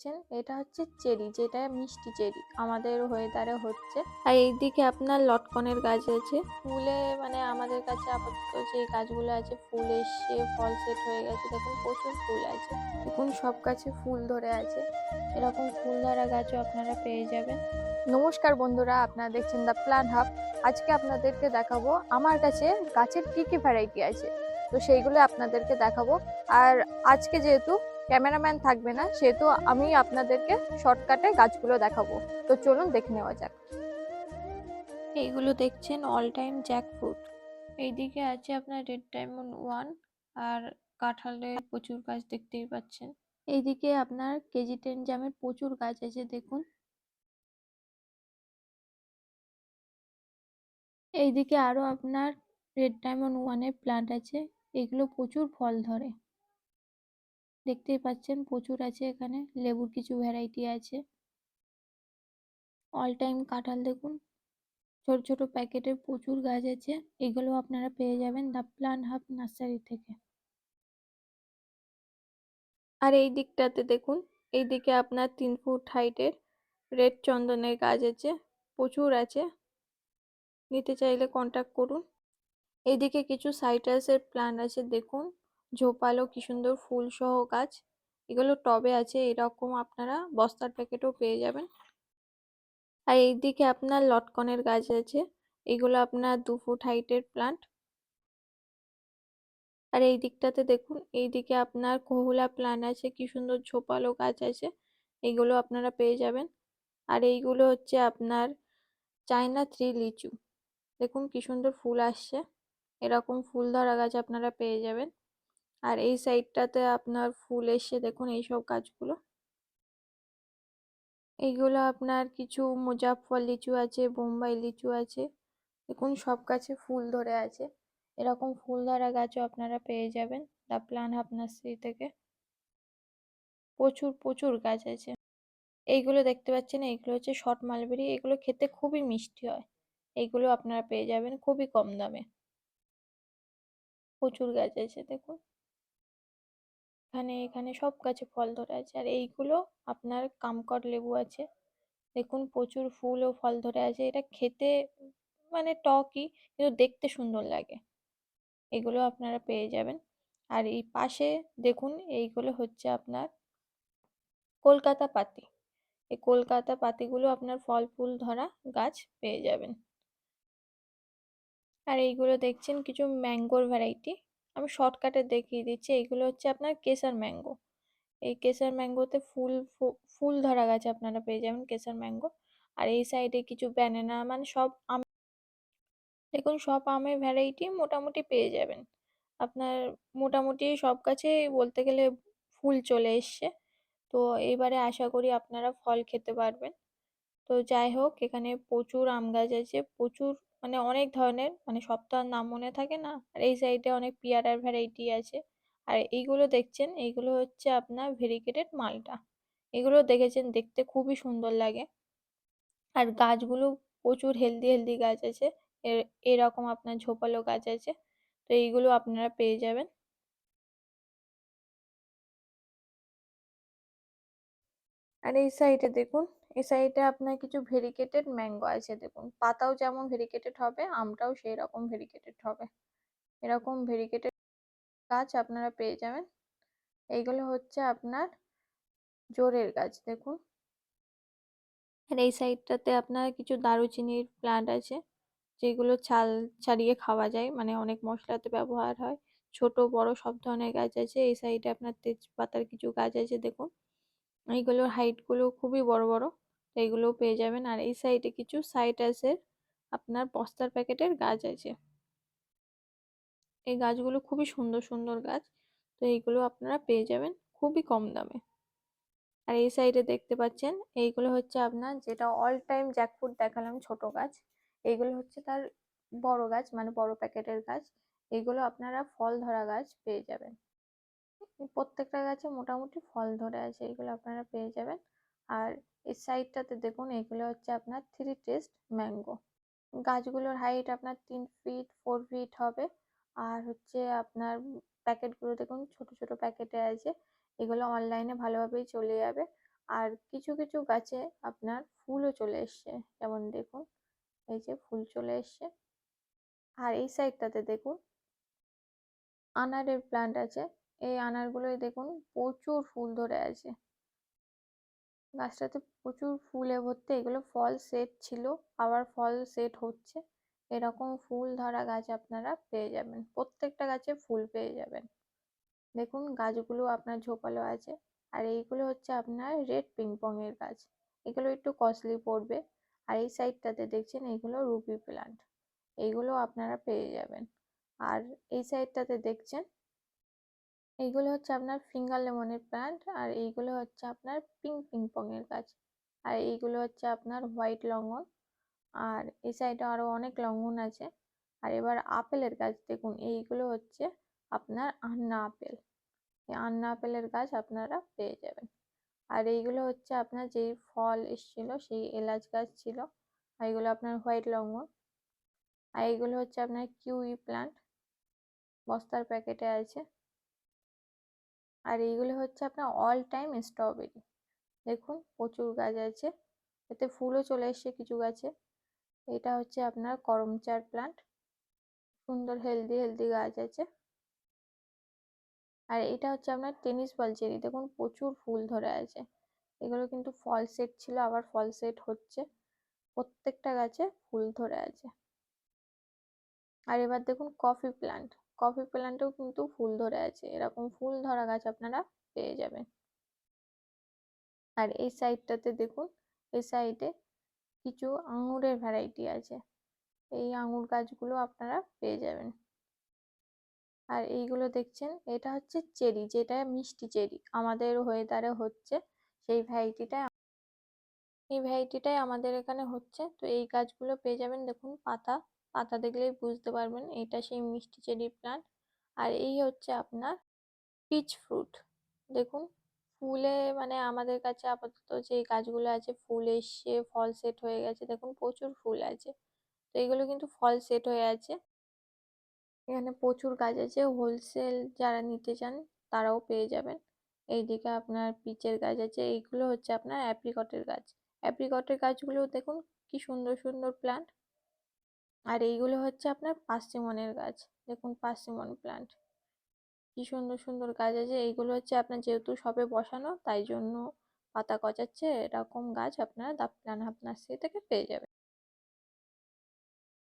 দেখছেন এটা হচ্ছে চেরি যেটা মিষ্টি চেরি আমাদের ওয়েদারে হচ্ছে। আর এইদিকে আপনার লটকনের গাছ আছে? ফুলে মানে আমাদের কাছে আপাতত যে গাছগুলো আছে ফুল এসে ফল সেট হয়ে গেছে দেখুন প্রচুর ফুল আছে। দেখুন সব গাছে ফুল ধরে আছে। এরকম ফুল ধরা গাছও আপনারা পেয়ে যাবেন। নমস্কার বন্ধুরা আপনারা দেখছেন দ্য প্ল্যান হাব আজকে আপনাদেরকে দেখাবো আমার কাছে গাছের কী কী ভ্যারাইটি আছে। তো সেইগুলো আপনাদেরকে দেখাবো। আর আজকে যেহেতু ক্যামেরাম্যান থাকবে না, সেহেতু আমি আপনাদেরকে শর্টকাটে গাছগুলো দেখাবো। তো চলুন দেখে নেওয়া যাক। এইগুলো দেখছেন অল টাইম জ্যাক ফ্রুট এইদিকে আছে আপনার রেড ডায়মন্ড ওয়ান আর কাঁঠালের প্রচুর গাছ দেখতেই পাচ্ছেন। এইদিকে আপনার কেজি টেন জামের প্রচুর গাছ আছে, দেখুন। এইদিকে আরও আপনার রেড ডায়মন্ড ওয়ানের প্লান্ট আছে, এগুলো প্রচুর ফল ধরে। দেখতেই পাচ্ছেন প্রচুর আছে এখানে, লেবুর কিছু ভ্যারাইটি আছে। অল টাইম কাঁঠাল দেখুন, ছোট ছোট প্যাকেটের প্রচুর গাছ আছে এগুলো আপনারা পেয়ে যাবেন দ্য প্লান্ট হাব নার্সারি থেকে। আর এই দিকটাতে দেখুন, এই দিকে আপনার তিন ফুট হাইটের রেড চন্দনের গাছ আছে, প্রচুর আছে। নিতে চাইলে কন্ট্যাক্ট করুন। এইদিকে কিছু সাইটাসের প্ল্যান্ট আছে দেখুন। ঝোপালো কি সুন্দর ফুল সহ গাছ। এগুলো টবে আছে, এরকম আপনারা বস্তার প্যাকেটও পেয়ে যাবেন। আর এইদিকে আপনার লটকনের গাছ আছে, এগুলো আপনার দু ফুট হাইটের প্লান্ট। আর এই দিকটাতে দেখুন, এইদিকে আপনার কহুলা প্ল্যান্ট আছে, কি সুন্দর ঝোপালো গাছ আছে, এগুলো আপনারা পেয়ে যাবেন। আর এইগুলো হচ্ছে আপনার চায়না থ্রি লিচু। দেখুন কি সুন্দর ফুল আসছে, এরকম ফুল ধরা গাছ আপনারা পেয়ে যাবেন। আর এই সাইডটাতে আপনার ফুল এসে দেখুন এইসব গাছগুলো। এইগুলো আপনার কিছু মুজাফর লিচু আছে, বোম্বাই লিচু আছে, দেখুন সব গাছে ফুল ধরে আছে। এরকম ফুল ধরা গাছও আপনারা পেয়ে যাবেন দ্য প্লান নার্সারি থেকে। প্রচুর প্রচুর গাছ আছে। এইগুলো দেখতে পাচ্ছেন, এইগুলো হচ্ছে শর্ট মালবেরি, এগুলো খেতে খুবই মিষ্টি হয়। এইগুলো আপনারা পেয়ে যাবেন খুবই কম দামে। প্রচুর গাছ আছে, দেখুন। এখানে এখানে সব গাছে ফল ধরে আছে। আর এইগুলো আপনার কামকর লেবু আছে। দেখুন প্রচুর ফুল ও ফল ধরে আছে। এটা খেতে মানে টকই কিন্তু দেখতে সুন্দর লাগে। এগুলো আপনারা পেয়ে যাবেন। আর এই পাশে দেখুন, এইগুলো হচ্ছে আপনার কলকাতা পাতি। এই কলকাতা পাতিগুলো আপনার ফল, ফুল ধরা গাছ পেয়ে যাবেন। আর এইগুলো দেখছেন, কিছু ম্যাঙ্গোর ভ্যারাইটি। আমি শর্টকাটে দেখিয়ে দিচ্ছি। এইগুলো হচ্ছে আপনার কেসার ম্যাঙ্গো এই কেসার ম্যাঙ্গোতে ফুল ফুল ধরা গাছ আপনারা পেয়ে যাবেন কেসার ম্যাঙ্গো আর এই সাইডে কিছু ব্যানানা মানে সব আম দেখুন, সব আমের ভ্যারাইটি মোটামুটি পেয়ে যাবেন। আপনার মোটামুটি সব গাছেই বলতে গেলে ফুল চলে এসছে। তো এবারে আশা করি আপনারা ফল খেতে পারবেন। তো যাই হোক, এখানে প্রচুর আম গাছ আছে, প্রচুর মানে অনেক ধরনের মানে সব তো আর নাম মনে থাকে না। আর এই সাইডে অনেক পেয়ারার ভ্যারাইটি আছে। আর এইগুলো দেখছেন? এইগুলো হচ্ছে আপনার ভেরিকেটেড মালটা। এগুলো দেখেছেন? দেখতে খুবই সুন্দর লাগে। আর গাছগুলো প্রচুর হেলদি হেলদি গাছ আছে। এরকম আপনার ঝোপালো গাছ আছে। তো এইগুলো আপনারা পেয়ে যাবেন। আর এই সাইডে দেখুন এই সাইডে আপনার কিছু ভেরিকেটেড ম্যাঙ্গো আছে। দেখুন, পাতাও যেমন ভেরিকেটেড হবে, আমটাও সেই রকম ভেরিকেটেড হবে। এরকম ভেরিকেটেড গাছ আপনারা পেয়ে যাবেন। এইগুলো হচ্ছে আপনার জোরের গাছ, দেখুন। আর এই সাইডটাতে আপনার কিছু দারুচিনির প্লান্ট আছে, যেগুলো ছাল, ছাড়িয়ে খাওয়া যায়। মানে অনেক মশলাতে ব্যবহার হয়। ছোট, বড় সব ধরনের গাছ আছে। এই সাইডে আপনার তেজপাতার কিছু গাছ আছে, দেখুন। এইগুলোর হাইটগুলো খুবই বড় বড়। এইগুলোও পেয়ে যাবেন। আর এই সাইডে কিছু সাইটাসের আপনার বস্তার প্যাকেটের গাছ আছে। এই গাছগুলো খুবই সুন্দর সুন্দর গাছ। তো এইগুলো আপনারা পেয়ে যাবেন খুবই কম দামে। আর এই সাইডে দেখতে পাচ্ছেন, এইগুলো হচ্ছে আপনার যেটা অল টাইম জ্যাকফ্রুট দেখালাম, ছোট গাছ। এইগুলো হচ্ছে তার বড় গাছ মানে বড় প্যাকেটের গাছ। এইগুলো আপনারা ফল ধরা গাছ পেয়ে যাবেন। প্রত্যেকটা গাছে মোটামুটি ফল ধরে আছে এগুলো আপনারা পেয়ে যাবেন। আর এই সাইডটাতে দেখুন, এগুলো হচ্ছে আপনার থ্রি টেস্ট ম্যাঙ্গো গাছগুলোর হাইট আপনার তিন ফিট ফোর ফিট হবে। আর হচ্ছে আপনার প্যাকেটগুলো দেখুন, ছোট ছোট প্যাকেটে আছে। এগুলো অনলাইনে ভালোভাবেই চলে যাবে। আর কিছু কিছু গাছে আপনার ফুলও চলে এসছে। যেমন দেখুন, এই যে ফুল চলে এসছে। আর এই সাইডটাতে দেখুন, আনারের প্লান্ট আছে। এই আনারগুলোই দেখুন, প্রচুর ফুল ধরে আছে। গাছটাতে প্রচুর ফুলে ভর্তি, এগুলো ফল সেট ছিল, আবার ফল সেট হচ্ছে। এরকম ফুল ধরা গাছ আপনারা পেয়ে যাবেন, প্রত্যেকটা গাছে ফুল পেয়ে যাবেন। দেখুন গাছগুলো আপনার ঝোপালো আছে, আর এইগুলো হচ্ছে আপনার রেড পিংপং এর গাছ। এগুলো একটু কস্টলি পড়বে, আর এই সাইডটাতে দেখছেন এইগুলো রুপি প্লান্ট এইগুলো আপনারা পেয়ে যাবেন। আর এই সাইডটাতে দেখছেন এইগুলো হচ্ছে আপনার ফিঙ্গার লেমনের প্লান্ট আর এইগুলো হচ্ছে আপনার পিঙ্ক পিংপং এর গাছ। আর এইগুলো হচ্ছে আপনার হোয়াইট লঙ্ঘন আর এই সাইডে আরও অনেক লঙ্ঘন আছে। আর এবার আপেলের গাছ দেখুন, এইগুলো হচ্ছে আপনার আন্না আপেল এই আন্না আপেলের গাছ আপনারা পেয়ে যাবেন। আর এইগুলো হচ্ছে আপনার যেই ফল এসছিল, সেই এলাচ গাছ ছিল, আর এগুলো আপনার হোয়াইট লঙ্ঘন আর এইগুলো হচ্ছে আপনার কিউই প্লান্ট বস্তার প্যাকেটে আছে। আর এইগুলো হচ্ছে আপনার অল টাইম স্ট্রবেরি দেখুন, প্রচুর গাছ আছে, এতে ফুলও চলে এসছে, কিছু গাছে। এটা হচ্ছে আপনার করমচার প্লান্ট সুন্দর হেলদি হেলদি গাছ আছে। আর এটা হচ্ছে আপনার টেনিস বল চেরি দেখুন প্রচুর ফুল ধরে আছে। এগুলো কিন্তু ফল সেট ছিল, আবার ফল সেট হচ্ছে। প্রত্যেকটা গাছে ফুল ধরে আছে। আর এবার দেখুন কফি প্লান্ট কফি প্ল্যান্টেও কিন্তু ফুল ধরে আছে। এরকম ফুল ধরা গাছ আপনারা পেয়ে যাবেন। আর এই সাইডটাতে দেখুন, এই সাইডে কিছু আঙুরের ভ্যারাইটি আছে। এই আঙুর গাছগুলো আপনারা পেয়ে যাবেন। আর এইগুলো দেখছেন, এটা হচ্ছে চেরি, যেটা মিষ্টি চেরি। আমাদের ওয়েদারে হচ্ছে, সেই ভ্যারাইটিটাই এই ভ্যারাইটিটাই আমাদের এখানে হচ্ছে। তো এই গাছগুলো পেয়ে যাবেন, দেখুন, পাতা পাতা দেখলেই বুঝতে পারবেন, এটা সেই মিষ্টি চেরি প্লান্ট আর এই হচ্ছে আপনার পিচ ফ্রুট দেখুন, ফুলে মানে আমাদের কাছে আপাতত যে গাছগুলো আছে, ফুল এসছে, ফল সেট হয়ে গেছে, দেখুন প্রচুর ফুল আছে। তো এগুলো কিন্তু ফল সেট হয়ে আছে। এখানে প্রচুর গাছ আছে হোলসেল যারা নিতে চান, তারাও পেয়ে যাবেন। এইদিকে আপনার পিচের গাছ আছে, এইগুলো হচ্ছে আপনার অ্যাপ্রিকটের গাছ। অ্যাপ্রিকটের গাছগুলো দেখুন, কি সুন্দর সুন্দর প্লান্ট আর এইগুলো হচ্ছে আপনার পার্সিমনের গাছ। দেখুন পার্সিমন প্লান্ট। কি সুন্দর সুন্দর গাছ আছে। এইগুলো হচ্ছে আপনার যেহেতু সবে বসানো, তাই জন্য পাতা কচাচ্ছে। এরকম গাছ আপনারা দা প্ল্যান সে থেকে পেয়ে যাবেন।